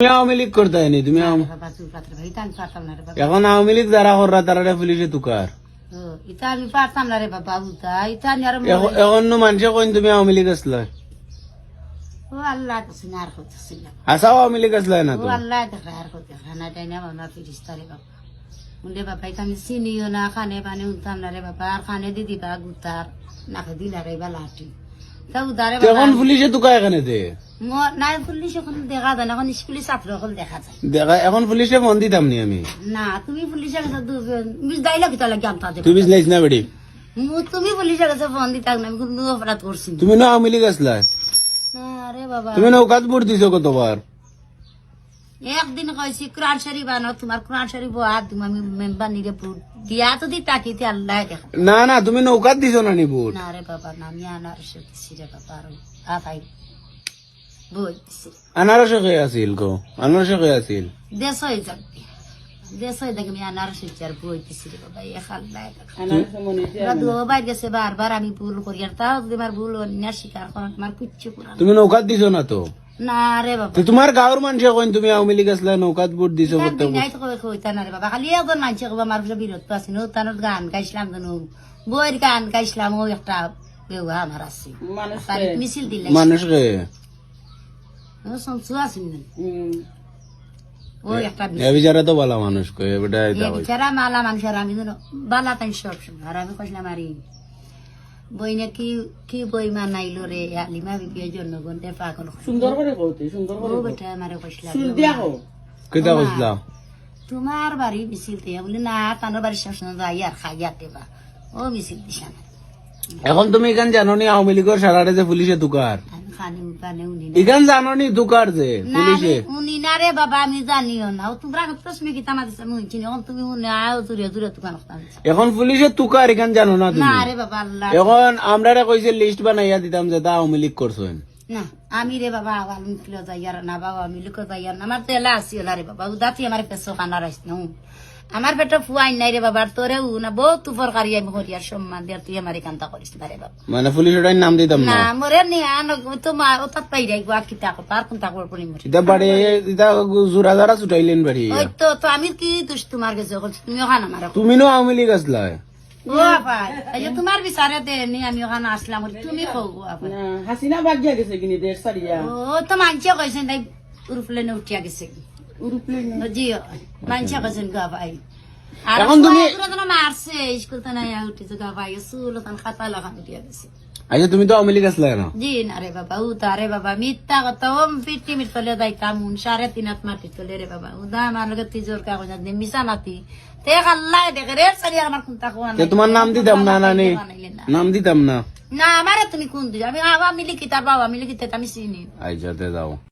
তুমি আওয়ামী লীগ করতে হয়নি তুমি এখন আওয়ামী লীগ যারা কররা তারা পুলিশে তুকার। এখন- মানুষে কইন তুমি আওয়ামী লীগ আসলা। আসা আওয়ামী লীগ আসলা না উন্ডে বাবা। আমি চিনিও না খানে পানে উঠতাম না রে বাবা আর খানে দিদি বা গুতার নাকে দিলা রে বা লাঠি তা উদারে এখন পুলিশে তুকা এখানে দে? নাই পুলিশ এখন দেখা যায় না এখন স্কুলে ছাত্র সকল দেখা যায়। দেখা এখন পুলিশে ফোন দিতাম নি আমি। না তুমি পুলিশের কাছে দাইলা কিতা লাগে আমতা তুই বুঝলাইস না বেড়ি? তুমি পুলিশের কাছে ফোন দিতাম না আমি কোনো অপরাধ করছি তুমি না আওয়ামী লীগ আসলা না বাবা। তুমি নৌকাত ভোট দিছো কতবার? একদিন কইছি কোরআন শরীফ আনো তোমার কোরআন শরীফ হাত তুমি আমি মেম্বার নিরে ভোট দিয়া তো দি আল্লাহ দেখা না না তুমি নৌকাত দিছো না নি ভোট? না রে বাবা না আমি আনার দিছি বাবা আর বই দিছি আনারসে কে আছিল গো আনারসে কে আছিল দেশ হয়ে যাবে দেশ হয়ে দেখে আমি আনার আর বই দিছি রে বাবা দেখা ওরা দুবার গেছে বারবার আমি ভুল করি আর তাও যদি আমার ভুল অন্যায় স্বীকার করেন আমার কিচ্ছু করার তুমি নৌকাত দিছো না তো না রে বাবা তোমার গাঁৱৰ মানুষে কইন তুমি আওয়ামী লীগ আসলা নৌকাত ভোট দিছো প্রত্যেক নাই তো কবে কইতা না রে বাবা খালি একজন মানুষ কবে আমার বিরোধ আছে নো তার গান গাইছিলাম জানো বইয়ের গান গাইছিলাম ও একটা বেউহা আমার আছে মিছিল দিলে মানুষ বিচারে তো ভালো মানুষ কই বেটা বিচারা মালা মানুষের আমি বালা তাই সব আর আমি কইছিলাম আরে বই না কি কি বই মানাইলো রে আলিমা বিবির জন্য গন্ডে পাগল সুন্দর করে কইতে সুন্দর করে ও বেটা আমারে কইছিলাম চুল দিয়া কও। কেটা কইছিলা? তোমার বাড়ি মিছিল বলি না তার বাড়ি সবসময় যাই আর খাই দেবা। ও মিছিল এখন তুমি ইখান জানো নি আওয়ামী লীগের সারারে যে পুলিশে তুকার আমি খানি উনি না। যে পুলিশে? উনি না রে বাবা আমি জানিও না। তোমরা প্রশ্ন কি তামা দিছে? আমি চিনি এখন তুমি উনি এখন পুলিশে তুকার ইখান জানো না তুমি? না রে বাবা আল্লাহ। এখন আমরা কইছে লিস্ট বানাইয়া দিতাম যে তা আওয়ামী লীগ করছেন না আমি রে বাবা মিছিল যাইয়ার না বাবা আমি লুকো যাইয়ার না। আমার তো এলা আসিও রে বাবা। উদাতি আমার পেছো খানা রাইস না আমার পেটে ফুয়াই নাই রে বাবা তোরে উ না বহুত উপকারী আমি করিয়ার সম্মান দিয়ে তুই আমার কান্তা করিস না রে বাবা। মানে পুলিশের নাম দিতাম না? না মরে নি আনো তোমার ও তাত পাই যাই গোয়া কিতা কথা আর কোনটা করব নি মরে? ইতা বাড়ি ইতা জোড়া জোড়া ছুটাইলেন বাড়ি। ওই তো তো আমি কি দোষ তোমার কাছে করছি তুমি ওখানে আমার তুমি নো আওয়ামী লীগ আসলা? ও আপাই এই তোমার বিচারে দেনি আমি ওখানে আসলাম তুমি কও গো না, হাসিনা বাগিয়া গেছে কিনি দেশ সারিয়া ও তো মানছে কইছেন তাই উরুপ্লেনে উঠিয়া গেছে উরুপ্লেন ও জি মানছে কইছেন গো আপাই আর এখন তুমি- তুমি মারছে স্কুল তো নাই উঠেছে গো আপাই খাতা লাগান উঠিয়া গেছে আচ্ছা তুমি তো আওয়ামী লীগ আসলা না জি না রে বাবা উতা রে বাবা মিথ্যা কথা ও পিটি মিট তলে দাইতাম উন সাড়ে তিন হাত মাটি তলে রে বাবা উদা আমার লগে তিজোর কাগজ দিয়ে মিশা নাতি তে আল্লাহ দেখে রে সারি আমার কোনটা কোয়া তে তোমার নাম দিতাম না নানি নাম দিতাম না না আমারে তুমি কোন দিও আমি আওয়ামী লীগ কিতাব আওয়ামী লীগ কিতাব আমি চিনি আচ্ছা